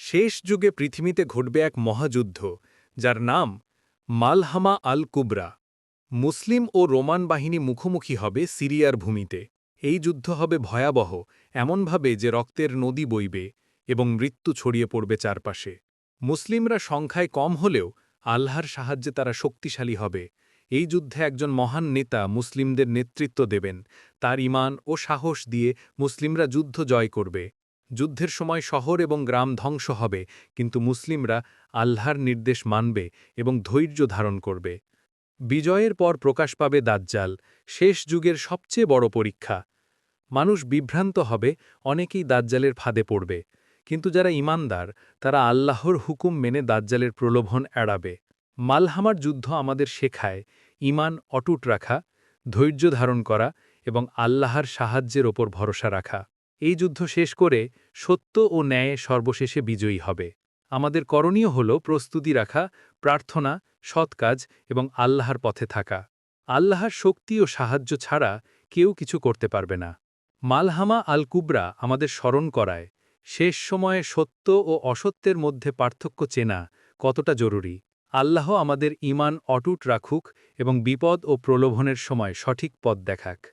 শেষ যুগে পৃথিবীতে ঘটবে এক মহাযুদ্ধ, যার নাম মালহামা আল কুবরা মুসলিম ও রোমান বাহিনী মুখোমুখি হবে সিরিয়ার ভূমিতে। এই যুদ্ধ হবে ভয়াবহ, এমনভাবে যে রক্তের নদী বইবে এবং মৃত্যু ছড়িয়ে পড়বে চারপাশে। মুসলিমরা সংখ্যায় কম হলেও আল্লাহর সাহায্যে তারা শক্তিশালী হবে। এই যুদ্ধে একজন মহান নেতা মুসলিমদের নেতৃত্ব দেবেন, তার ইমান ও সাহস দিয়ে মুসলিমরা যুদ্ধ জয় করবে। যুদ্ধের সময় শহর এবং গ্রাম ধ্বংস হবে, কিন্তু মুসলিমরা আল্লাহর নির্দেশ মানবে এবং ধৈর্য ধারণ করবে। বিজয়ের পর প্রকাশ পাবে দাজ্জাল, শেষ যুগের সবচেয়ে বড় পরীক্ষা। মানুষ বিভ্রান্ত হবে, অনেকেই দাজ্জালের ফাঁদে পড়বে। কিন্তু যারা ইমানদার, তারা আল্লাহর হুকুম মেনে দাজ্জালের প্রলোভন এড়াবে। মালহামার যুদ্ধ আমাদের শেখায়, ইমান অটুট রাখা, ধৈর্য ধারণ করা এবং আল্লাহর সাহায্যের ওপর ভরসা রাখা। এই যুদ্ধ শেষ করে সত্য ও ন্যায় সর্বশেষে বিজয়ী হবে। আমাদের করণীয় হল প্রস্তুতি রাখা, প্রার্থনা, সৎ কাজ এবং আল্লাহর পথে থাকা। আল্লাহর শক্তি ও সাহায্য ছাড়া কেউ কিছু করতে পারবে না। মালহামা আল কুবরা আমাদের স্মরণ করায়, শেষ সময়ে সত্য ও অসত্যের মধ্যে পার্থক্য চেনা কতটা জরুরি? আল্লাহ আমাদের ইমান অটুট রাখুক এবং বিপদ ও প্রলোভনের সময় সঠিক পথ দেখাক।